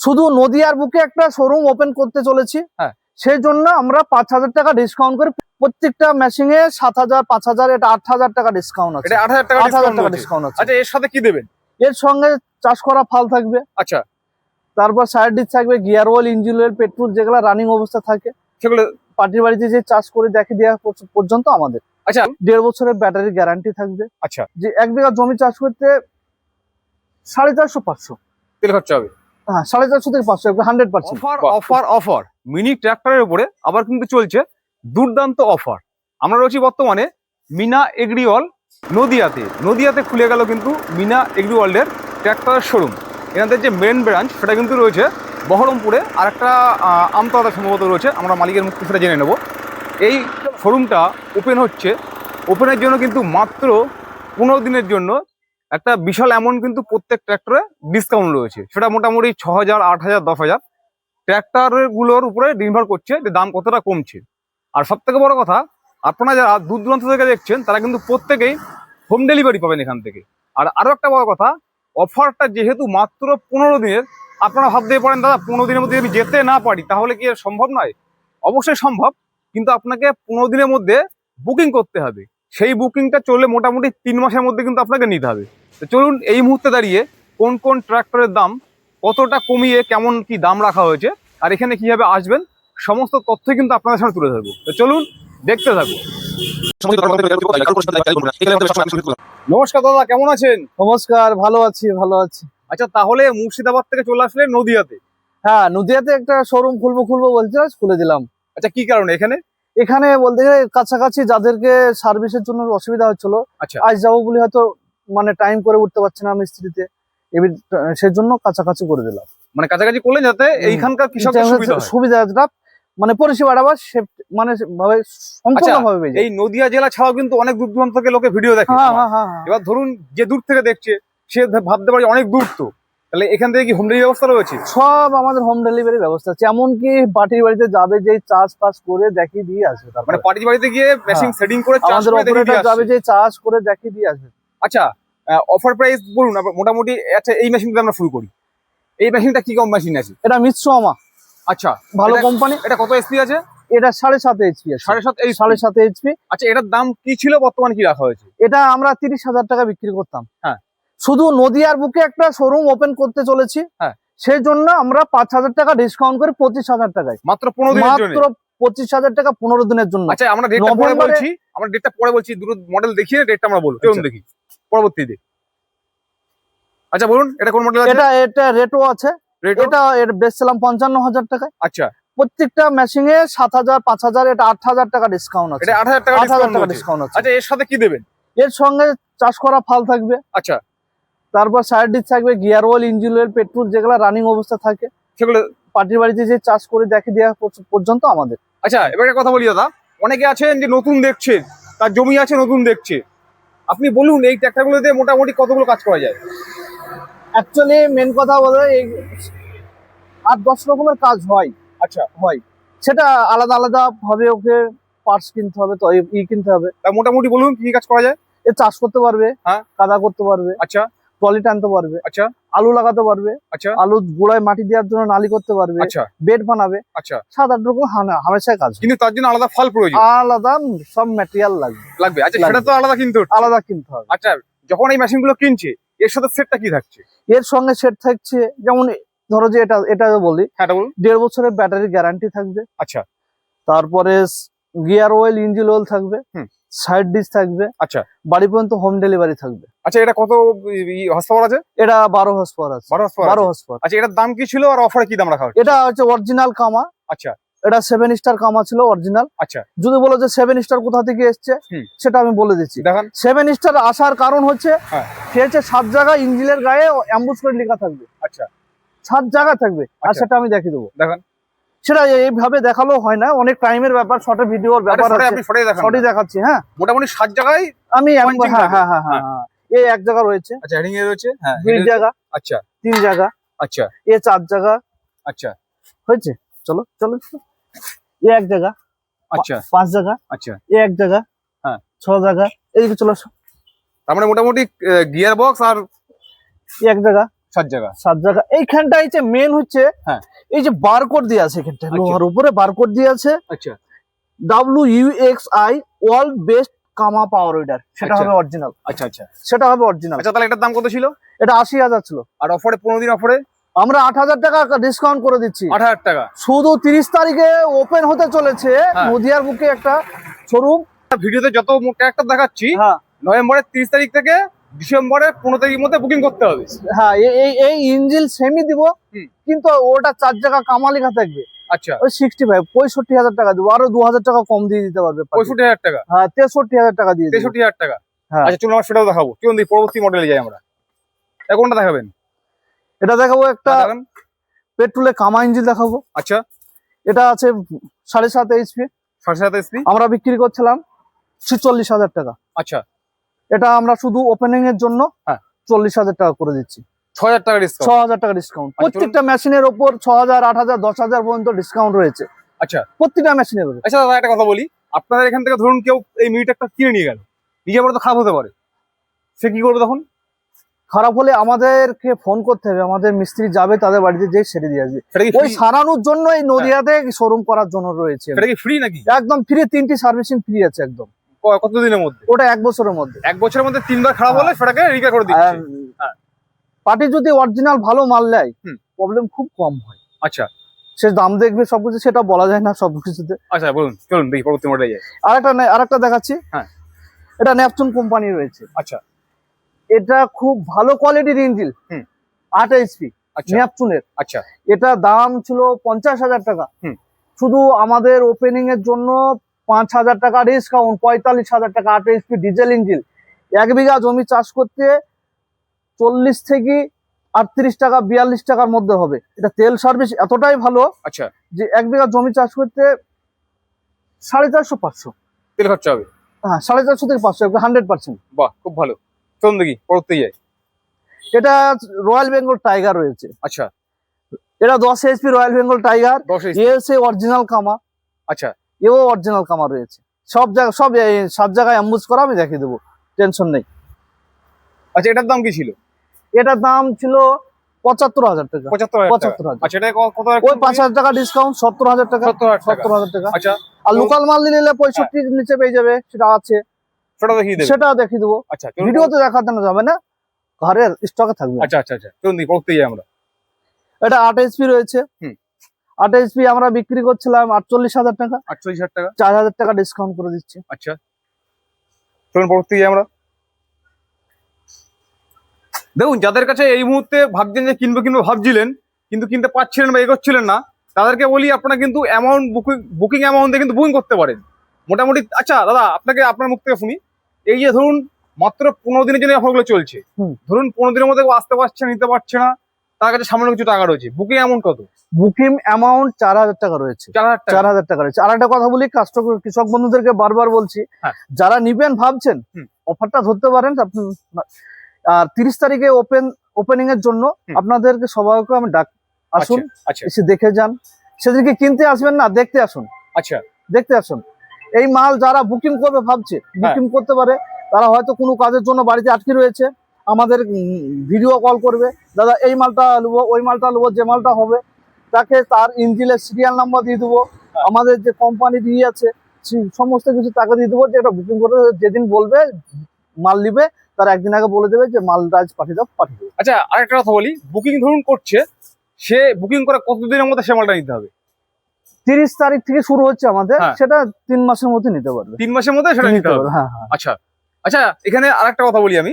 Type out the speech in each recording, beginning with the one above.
শুধু নদিয়ার বুকে একটা শোরুম ওপেন করতে চলেছি। হ্যাঁ। সেই জন্য আমরা পাঁচ হাজার টাকা ডিসকাউন্ট করে। প্রত্যেকটা মেশিন এ সাত হাজার পাঁচ হাজার এটা আট হাজার টাকা ডিসকাউন্ট আছে। আট হাজার টাকা ডিসকাউন্ট আছে। আচ্ছা এর সাথে কি দেবেন? এর সঙ্গে চাষ করা ফাল থাকবে। আচ্ছা। তারপর সাইড ডিস থাকবে gear oil engine oil petrol যেগুলো রানিং অবস্থা থাকে। সেগুলো পার্টির বাড়িতে যে চাষ করে দেখে দেওয়া পর্যন্ত আমাদের। আচ্ছা। দেড় বছরের ব্যাটারি গ্যারান্টি থাকবে। আচ্ছা। যে এক বিঘা জমি চাষ করতে সাড়ে চারশো পাঁচশো। তেল খরচা হবে। হ্যাঁ সাড়ে চারশো থেকে hundred percent offer offer mini আবার কিন্তু চলছে দুর্দান্ত অফার আমরা রয়েছি বর্তমানে মিনা এগ্রিওয়াল নদিয়াতে। নদিয়াতে খুলে গেল কিন্তু মিনা শোরুম যে মেন ব্রাঞ্চ সেটা কিন্তু রয়েছে বহরমপুরে। আর একটা আমতলা সম্ভবত রয়েছে, আমরা মালিকের মুখ সেটা জেনে নেব। এই শোরুমটা ওপেন হচ্ছে। ওপেনের জন্য কিন্তু মাত্র পনেরো দিনের জন্য একটা বিশাল অ্যামাউন্ট কিন্তু প্রত্যেক ট্র্যাক্টরে ডিসকাউন্ট রয়েছে। সেটা মোটামুটি ছ হাজার আট হাজার দশ হাজার ট্র্যাক্টরগুলোর উপরে নির্ভর করছে যে দাম কতটা কমছে। আর সব থেকে বড় কথা, আপনারা যারা দূর দূরান্ত থেকে দেখছেন, তারা কিন্তু প্রত্যেকেই হোম ডেলিভারি পাবেন এখান থেকে। আর আরও একটা বড় কথা অফারটা যেহেতু মাত্র পনেরো দিনের, আপনারা ভাবতেই পারেন, দাদা, পনেরো দিনের মধ্যে আমি যেতে না পারি, তাহলে কি সম্ভব নয়? অবশ্যই সম্ভব, কিন্তু আপনাকে পনেরো দিনের মধ্যে বুকিং করতে হবে। সেই বুকিংটা চললে মোটামুটি তিন মাসের মধ্যে কিন্তু আপনাকে নিতে হবে। তো চলুন এই মুহূর্তে দাঁড়িয়ে কোন কোন ট্রাক্টরের দাম কতটা কমিয়ে কেমন কি দাম রাখা হয়েছে আর এখানে কীভাবে আসবেন সমস্ত তথ্য কিন্তু আপনাদের সামনে তুলে ধরবো। তো চলুন দেখতে থাকুন। নমস্কার দাদা কেমন আছেন? নমস্কার ভালো আছি ভালো আছি। আচ্ছা তাহলে মুর্শিদাবাদ থেকে চলে আসলে নদিয়াতে? হ্যাঁ নদিয়াতে একটা শোরুম খুলবো খুলবো বলছে খুলে দিলাম। আচ্ছা কি কারণে এখানে? এখানে বলতে গেলে কাছাকাছি যাদেরকে সার্ভিসের জন্য অসুবিধা হচ্ছিল আচ্ছা। আজ যাব বলে হয়তো মানে টাইম করে উঠতে পারছে না মিস্ত্রিতে এবার সেই জন্য কাছাকাছি করে দিলাম। মানে কাছাকাছি করলেন যাতে এইখানকার হয়। সুবিধাটা মানে পরিষেবাটা safety- মানে ভাবে সম্পূর্ণভাবে পেয়ে এই নদিয়া জেলা ছাড়াও কিন্তু অনেক দূর দূরান্ত থেকে লোকে ভিডিও দেখে হ্যাঁ। হ্যাঁ হ্যাঁ। এবার ধরুন যে দূর থেকে দেখছে সে ভাবতে পারে অনেক দূর তো। তাহলে এখান থেকে কি হোম ডেলিভারি ব্যবস্থা রয়েছে? সব আমাদের হোম ডেলিভারি ব্যবস্থা আছে। এমনকি পার্টির বাড়িতে যাবে যে চার্জ পাস করে দেখিয়ে দিয়ে আসবে মানে তারপরে পার্টি বাড়িতে গিয়ে মেশিন সেটিং করে যাবে যে চার্জ করে দেখিয়ে দিয়ে আসবে। আচ্ছা অফার প্রাইস বলুন মোটামুটি আচ্ছা এই মেশিনটা আমরা শুরু করি। এই মেশিনটা কি কম মেশিন আছে? এটা মিশ্রমা আচ্ছা ভালো কোম্পানি এটা কত এসপি আছে? এটা সাড়ে সাত এইচপি সাড়ে সাত এই সাড়ে সাত এইচপি আচ্ছা এটার দাম কি ছিল বর্তমানে কি রাখা হয়েছে? এটা আমরা তিরিশ হাজার টাকা বিক্রি করতাম। হ্যাঁ। শুধু নদিয়ার বুকে একটা শোরুম ওপেন করতে চলেছি। হ্যাঁ। সেই জন্য আমরা পাঁচ হাজার টাকা ডিসকাউন্ট করে পঁচিশ হাজার টাকায়। মাত্র পনেরো মাত্র পঁচিশ হাজার টাকা পনেরো দিনের জন্য। আচ্ছা আমরা ডেটটা পরে বলছি। আমরা ডেটটা পরে বলছি দুটো মডেল দেখিয়ে ডেটটা আমরা বলব। আচ্ছা। দেখি। পরবর্তীতে আচ্ছা বলুন এটা কোন মডেল এটা এটা রেটও আছে। এটা এর বেচছিলাম পঞ্চান্ন হাজার টাকায়। আচ্ছা। প্রত্যেকটা মেশিন এ সাত হাজার পাঁচ হাজার এটা আট হাজার টাকা ডিসকাউন্ট আছে। এটা আট হাজার টাকা ডিসকাউন্ট টাকা আছে ডিসকাউন্ট আছে। আচ্ছা এর সাথে কি দেবেন? এর সঙ্গে চাষ করা ফাল থাকবে। আচ্ছা। তারপর সাইড ডিস থাকবে gear oil engine oil petrol যেগুলো রানিং অবস্থা থাকে। সেগুলো পার্টির বাড়িতে যে চাষ করে দেখে দেওয়া পর্যন্ত আমাদের। আচ্ছা এবার কথা বলি দাদা। অনেকে আছেন যে নতুন দেখছেন তার জমি আছে নতুন দেখছে। আপনি বলুন এই ট্র্যাক্টরগুলোতে মোটামুটি কতগুলো কাজ করা যায়? অ্যাকচুয়ালি মেন কথা বলে এই আট দশ রকমের কাজ হয়। আচ্ছা। হয়। সেটা আলাদা আলাদা ভাবে ওকে পার্টস কিনতে হবে তো ই- কিনতে হবে। তা মোটামুটি বলুন কি কি কাজ করা যায়? এ চাষ করতে পারবে হ্যাঁ। কাদা করতে পারবে। আচ্ছা। ট্রলি টানতে পারবে আচ্ছা। আলু লাগাতে পারবে আচ্ছা। আলু গোড়ায় মাটি দেওয়ার জন্য নালি করতে পারবে আচ্ছা। বেড বানাবে আচ্ছা। সাত আট রকম হানা- হামেশায় কাজ কিন্তু তার জন্য আলাদা ফল প্রয়োজন। আলাদা সব ম্যাটেরিয়াল লাগবে। লাগবে। আচ্ছা সেটা তো আলাদা কিনতে। আলাদা কিনতে হবে। আচ্ছা যখন এই মেশিনগুলো কিনছে এর সাথে সেটটা কি থাকছে? এর সঙ্গে সেট থাকছে যেমন ধরো যে এটা এটা বলি হ্যাঁ এটা দেড় বছরের ব্যাটারি গ্যারান্টি থাকবে। আচ্ছা। তারপরে গিয়ার অয়েল ইঞ্জিন অয়েল থাকবে। হুম। সাইড ডিস থাকবে। আচ্ছা। বাড়ি পর্যন্ত হোম ডেলিভারি থাকবে। আচ্ছা এটা কত হর্স আছে? এটা বারো হর্স আছে। বারো হর্স বারো হর্স আচ্ছা এটার দাম কি ছিল আর অফারে কি দাম রাখা এটা হচ্ছে অরিজিনাল কামা। আচ্ছা। এটা সেভেন স্টার কামা ছিল অরিজিনাল আচ্ছা। যদি বলো যে সেভেন স্টার কোথা থেকে এসছে। সেটা আমি বলে দিচ্ছি। দেখেন। সেভেন স্টার আসার কারণ হচ্ছে হ্যাঁ। হচ্ছে সাত জায়গা ইঞ্জিনের গায়ে অ্যাম্বুস করে লেখা থাকবে। আচ্ছা। সাত জায়গা থাকবে। আর আচ্ছা। সেটা আমি দেখিয়ে দেবো। দেখান। সেটা এইভাবে দেখালেও হয় না অনেক টাইমের ব্যাপার শর্টে ভিডিওর ব্যাপার শর্টই দেখাচ্ছি হ্যাঁ? মোটামুটি সাত জায়গায় আমি হ্যাঁ হ্যাঁ হ্যাঁ হ্যাঁ হ্যাঁ। এই এক জায়গা রয়েছে। আচ্ছা হেডিং এ রয়েছে? হ্যাঁ দুই জায়গা। আচ্ছা। তিন জায়গা। আচ্ছা। এ চার জায়গা। আচ্ছা। হয়েছে? চলো চলো চলো। এ এক জায়গা। আচ্ছা। পাঁচ জায়গা। আচ্ছা। এ এক জায়গা। হ্যাঁ। ছ জায়গা। এইদিকে চলে আসো। তার মানে মোটামুটি গিয়ার বক্স আর এক জায়গা। সাত জায়গা। সাত জায়গা। এইখানটা এই যে মেন হচ্ছে হ্যাঁ। এই যে বারকোড দিয়ে আছে এখানটা আচ্ছা। লোহার উপরে বারকোড দিয়ে আছে আচ্ছা। W U X I world best কামা পাওয়ার উইডার সেটা আচ্ছা। হবে অরিজিনাল আচ্ছা আচ্ছা। সেটা হবে অরিজিনাল আচ্ছা তাহলে এটার দাম কত ছিল? এটা আশি হাজার ছিল। আর অফারে পনেরো দিন অফারে আমরা আট হাজার টাকা ডিসকাউন্ট করে দিচ্ছি। আট হাজার টাকা। শুধু তিরিশ তারিখে ওপেন হতে চলেছে হ্যাঁ। নদিয়ার বুকে একটা শোরুম ভিডিওতে যত ক্যারেক্টার দেখাচ্ছি হ্যাঁ। নভেম্বরের তিরিশ তারিখ থেকে ডিসেম্বরের পনেরো তারিখের মধ্যে বুকিং করতে হবে। হ্যাঁ এই- এই ইঞ্জিল সেমি দিব কিন্তু ওটা চার জায়গা কামালিকা থাকবে। আচ্ছা। ওই সিক্সটি ফাইভ পঁয়ষট্টি হাজার টাকা দেবো আরও দু হাজার টাকা কম দিয়ে দিতে পারবে পঁয়ষট্টি হাজার টাকা? হ্যাঁ তেষট্টি হাজার টাকা দিয়ে তেষট্টি হাজার টাকা? হ্যাঁ। আচ্ছা চলুন আমরা সেটাও দেখাবো। চলুন পরবর্তী মডেলে যাই আমরা। কোনটা দেখাবেন? এটা দেখাবো একটা পেট্রোলে কামা ইঞ্জিন দেখাবো। আচ্ছা। এটা আছে সাড়ে সাত এইচপি সাড়ে সাত আমরা বিক্রি করছিলাম ছিচল্লিশ হাজার টাকা। আচ্ছা। এটা আমরা শুধু ওপেনিং এর জন্য হ্যাঁ। চল্লিশ হাজার টাকা করে দিচ্ছি। ছ হাজার টাকা ছ হাজার টাকা ডিসকাউন্ট আচ্ছা, প্রত্যেকটা মেশিনের ওপর ছ হাজার আট হাজার দশ হাজার পর্যন্ত ডিসকাউন্ট রয়েছে। আচ্ছা। প্রত্যেকটা মেশিনের আচ্ছা দাদা একটা কথা বলি। আপনাদের এখান থেকে ধরুন কেউ এই কিনে নিয়ে গেল। নিজে পরে তো খারাপ হতে পারে। সে কি করবে তখন? খারাপ হলে আমাদেরকে ফোন করতে হবে। আমাদের মিস্ত্রি যাবে তাদের বাড়িতে যেয়ে সেরে দিয়ে আসবে। ওই সারানোর জন্য এই নদিয়াতে শোরুম করার জন্য রয়েছে। ফ্রি নাকি? একদম ফ্রি তিনটি সার্ভিসিং ফ্রি আছে একদম। ক- কত দিনের মধ্যে? ওটা এক বছরের মধ্যে। এক বছরের মধ্যে তিনবার খারাপ হলে সেটাকে রিপেয়ার করে দিচ্ছে। হ্যাঁ। পার্টি যদি অরিজিনাল ভালো মাল নেয়। প্রবলেম খুব কম হয়। আচ্ছা। সে দাম দেখবে সবকিছু সেটা বলা যায় না সবকিছুতে। আচ্ছা বলুন চলুন দেখি পরবর্তী মডেলে যাই। আরেকটা আরেকটা দেখাচ্ছি। হ্যাঁ। এটা ন্যাপচুন কোম্পানি রয়েছে। আচ্ছা। এটা খুব ভালো কোয়ালিটির ইঞ্জিন হুম। আট এইচপি আচ্ছা। ন্যাপচুনের আচ্ছা। এটা দাম ছিল পঞ্চাশ হাজার টাকা। হুম। শুধু আমাদের ওপেনিং এর জন্য পাঁচ হাজার টাকা ডিসকাউন্ট পঁয়তাল্লিশ হাজার টাকা আট এইচপি ডিজেল ইঞ্জিন এক বিঘা জমি চাষ করতে চল্লিশ থেকে আটত্রিশ টাকা বিয়াল্লিশ টাকার মধ্যে হবে। এটা তেল সার্ভিস এতটাই ভালো আচ্ছা। যে এক বিঘা জমি চাষ করতে সাড়ে চারশো পাঁচশো। তেল খরচা হবে? হ্যাঁ সাড়ে চারশো থেকে পাঁচশো হান্ড্রেড পার্সেন্ট বাহ খুব ভালো। চলুন দেখি পরবর্তী যাই এটা রয়্যাল বেঙ্গল টাইগার রয়েছে। আচ্ছা। এটা দশ এইচপি রয়্যাল বেঙ্গল টাইগার দশ এসে অরিজিনাল কামা। আচ্ছা। এও অরিজিনাল কামার রয়েছে। সব জায়গা সব সাত জায়গায় অ্যাম্বুজ করা আমি দেখিয়ে দেবো। টেনশন নেই। আচ্ছা এটার দাম কি ছিল? এটার দাম ছিল পঁচাত্তর হাজার টাকা। পঁচাত্তর হাজার আচ্ছা ওই পাঁচ হাজার টাকা ডিসকাউন্ট সত্তর হাজার টাকা। সত্তর হাজার টাকা। আচ্ছা আর লোকাল মাল নিলে পঁয়ষট্টির নিচে পেয়ে যাবে সেটা আছে। সেটা দেখিয়ে দেবে। সেটা দেখিয়ে দেবো। আচ্ছা চলুন। ভিডিওতে দেখাতে না যাবে না। ঘরের স্টকে থাকবে। আচ্ছা আচ্ছা আচ্ছা। আমরা। এটা আট এইচপি রয়েছে। আট এইচপি আমরা বিক্রি করছিলাম আটচল্লিশ হাজার টাকা। আটচল্লিশ হাজার টাকা? চার হাজার টাকা ডিসকাউন্ট করে দিচ্ছি। আচ্ছা। চলুন পরবর্তী আমরা। দেখুন যাদের কাছে এই মুহূর্তে ভাবছেন যে কিনবো কিনবো ভাবছিলেন কিন্তু কিনতে পারছিলেন বা এগোচ্ছিলেন না তাদেরকে বলি আপনারা কিন্তু অ্যামাউন্ট বুকিং বুকিং অ্যামাউন্টে কিন্তু বুকিং করতে পারেন। মোটামুটি আচ্ছা দাদা আপনাকে আপনার মুখ থেকে শুনি। এই যে ধরুন মাত্র পনেরো দিনের জন্য অফারগুলো চলছে। ধরুন পনেরো দিনের মধ্যে আসতে পারছে নিতে পারছে না। তার কাছে সামান্য কিছু টাকা রয়েছে। বুকিং অ্যামাউন্ট কত? বুকিং অ্যামাউন্ট চার হাজার টাকা রয়েছে। চার হাজার টাকা। রয়েছে। আর একটা কথা বলি কাস্টমার কৃষক বন্ধুদেরকে বারবার বলছি হ্যাঁ। যারা নিবেন ভাবছেন অফারটা ধরতে পারেন আর তিরিশ তারিখে ওপেন ওপেনিং এর জন্য আপনাদেরকে সবাইকে আমি ডাক আসুন আচ্ছা এসে দেখে যান। সেদিনকে কিনতে আসবেন না দেখতে আসুন। আচ্ছা। দেখতে আসুন। এই মাল যারা বুকিং করবে ভাবছে হ্যাঁ। বুকিং করতে পারে তারা হয়তো কোনো কাজের জন্য বাড়িতে আটকে রয়েছে। আমাদের ভিডিও কল করবে দাদা এই মালটা নেব ওই মালটা নেব যে মালটা হবে তাকে তার ইঞ্জিনের সিরিয়াল নাম্বার দিয়ে দেবো হ্যাঁ। আমাদের যে কোম্পানি দিয়ে আছে সমস্ত কিছু টাকা দিয়ে দেবো যে এটা বুকিং করে যেদিন বলবে মাল নিবে তার একদিন আগে বলে দেবে যে মালটা আজ পাঠিয়ে দাও পাঠিয়ে দেবো আচ্ছা আরেকটা কথা বলি বুকিং ধরুন করছে সে বুকিং করে কতদিনের মধ্যে সে মালটা নিতে হবে? তিরিশ তারিখ থেকে শুরু হচ্ছে আমাদের হ্যাঁ। সেটা তিন মাসের মধ্যে নিতে পারবে। তিন মাসের মধ্যে সেটা নিতে হবে? হ্যাঁ হ্যাঁ। আচ্ছা আচ্ছা এখানে আরেকটা কথা বলি আমি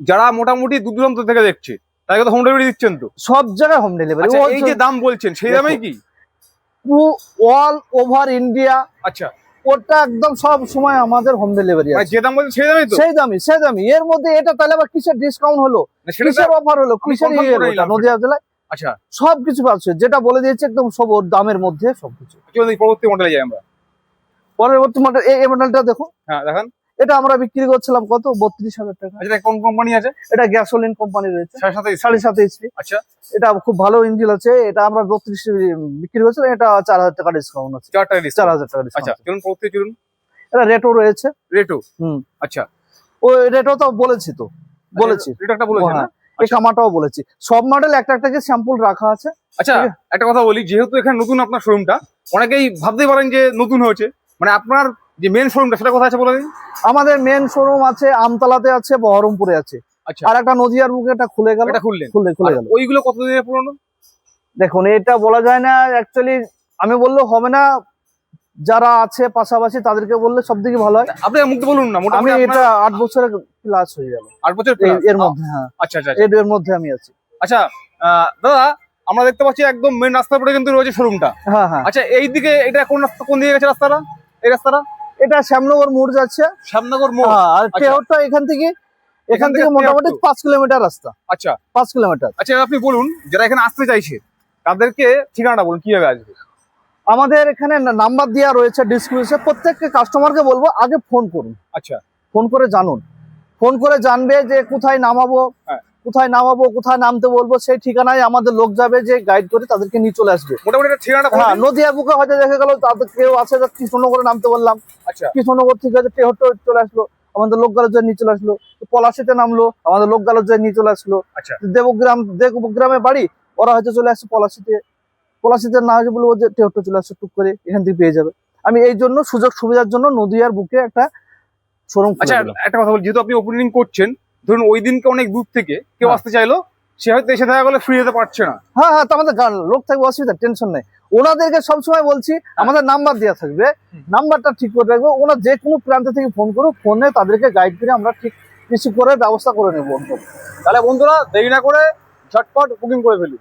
যারা মোটামুটি দূর দূরান্ত থেকে দেখছে তাদেরকে তো হোম ডেলিভারি দিচ্ছেন তো। সব জায়গায় হোম ডেলিভারি আচ্ছা এই যে দাম বলছেন সেই দামেই কি? টু অল ওভার ইন্ডিয়া আচ্ছা। ওটা একদম সব সময় আমাদের হোম ডেলিভারি আছে। যে দাম বলছেন সেই দামেই তো। সেই দামি সেই দামি এর মধ্যে এটা তাহলে আবার কিসের ডিসকাউন্ট হলো? কিসের অফার হলো? কিসের ইয়ে হলো নদিয়া জেলায়? আচ্ছা। সব কিছু পাচ্ছে। যেটা বলে দিয়েছে একদম সব ওর দামের মধ্যে সবকিছু। পরবর্তী মডেলে যাই আমরা। পরবর্তী মডেল এই মডেলটা দেখো। হ্যাঁ দেখান। এটা আমরা বিক্রি করছিলাম কত? বত্রিশ হাজার টাকা। আচ্ছা এটা কোন কোম্পানি আছে? এটা গ্যাসোলিন কোম্পানি রয়েছে। সাড়ে সাত এইচপি আচ্ছা। এটা খুব ভালো ইঞ্জিন আছে। এটা আমরা বত্রিশ বিক্রি করছিলাম। এটা চার হাজার টাকা ডিসকাউন্ট আছে। চার টাকা চার হাজার টাকা আচ্ছা চলুন এটা রেটও রয়েছে। রেটো হুম। আচ্ছা। ওই রেটও তো বলেছি তো। বলেছি। রেটটা বলেছেন না হ্যাঁ। এই কামাটাও বলেছি। সব মডেল একটা একটা যে স্যাম্পল রাখা আছে। আচ্ছা একটা কথা বলি যেহেতু এখানে নতুন আপনার শোরুমটা অনেকেই ভাবতেই পারেন যে নতুন হয়েছে। মানে আপনার যে মেন শোরুমটা সেটা কোথায় আছে বলে দিন? আমাদের মেন শোরুম আছে আমতলাতে আছে বহরমপুরে আছে। আচ্ছা। আর একটা নদিয়ার বুকে এটা খুলে গেল। এটা খুললেন। খুলে খুলে গেল। ওইগুলো কতদিনের পুরনো? দেখুন এটা বলা যায় না অ্যাকচুয়ালি আমি বললেও হবে না। যারা আছে পাশাপাশি তাদেরকে বললে সব থেকে ভালো হয়। আপনি মুক্ত বলুন না আমি এটা আট বছরের ক্লাস হয়ে গেল। আট বছর এর মধ্যে হ্যাঁ। আচ্ছা আচ্ছা আচ্ছা। এর মধ্যে আমি আছি। আচ্ছা দাদা আমরা দেখতে পাচ্ছি একদম মেন রাস্তার পরে কিন্তু রয়েছে শোরুমটা হ্যাঁ হ্যাঁ। আচ্ছা এই দিকে এটা কোন রাস্তা কোন দিকে গেছে রাস্তাটা? এই রাস্তাটা? এটা শ্যামনগর মোড় যাচ্ছে। শ্যামনগর মোড়? হ্যাঁ, আর টেহরটা এখান থেকে এখান থেকে মোটামুটি পাঁচ কিলোমিটার রাস্তা। আচ্ছা। পাঁচ কিলোমিটার। আচ্ছা আপনি বলুন যারা এখানে আসতে চাইছে তাদেরকে ঠিকানাটা বলুন কীভাবে আসবে? আমাদের এখানে নাম্বার দেওয়া রয়েছে ডিসক্রিপশনে। প্রত্যেককে কাস্টমারকে বলব আগে ফোন করুন। আচ্ছা। ফোন করে জানুন। ফোন করে জানবে যে কোথায় নামাবো। হ্যাঁ। কোথায় নামাবো কোথায় নামতে বলব সেই ঠিকানায় আমাদের লোক যাবে যে গাইড করে তাদেরকে নিয়ে চলে আসবে। হ্যাঁ। নদিয়া বুকে হয়তো দেখা গেল তাদের কেউ আছে কৃষ্ণনগরে নামতে বললাম। আচ্ছা। কৃষ্ণনগর থেকে হয়তো টেহট্ট চলে আসলো আমাদের লোক গালজ্জায় নিয়ে চলে আসলো পলাশিতে নামলো আমাদের লোক গালজ্জায় নিয়ে চলে আসলো। আচ্ছা। দেবগ্রাম দেবগ্রামে বাড়ি ওরা হয়তো চলে আসছে পলাশিতে। পলাশিতে না হয়ে বলব যে টেহট্ট চলে আসছে টুক করে এখান থেকে পেয়ে যাবে। আমি এই জন্য সুযোগ সুবিধার জন্য নদিয়ার বুকে একটা শোরুম আচ্ছা একটা কথা বলি যেহেতু আপনি ওপেনিং করছেন ধরুন ওই দিনকে অনেক দূর থেকে কেউ হ্যাঁ। আসতে চাইলো সে হয়তো এসে দেখা গেলে ফ্রি যেতে পারছে না। হ্যাঁ হ্যাঁ তো আমাদের লোক থাকবে অসুবিধা টেনশন নেই। ওনাদেরকে সবসময় বলছি আমাদের নাম্বার দেওয়া থাকবে। নাম্বারটা ঠিক করে রাখব। ওনার যে কোনো প্রান্ত থেকে ফোন করুক ফোনে তাদেরকে গাইড করে আমরা ঠিক রিসিভ করে ব্যবস্থা করে নেব। তাহলে বন্ধুরা দেরি না করে ঝটপট বুকিং করে ফেলুন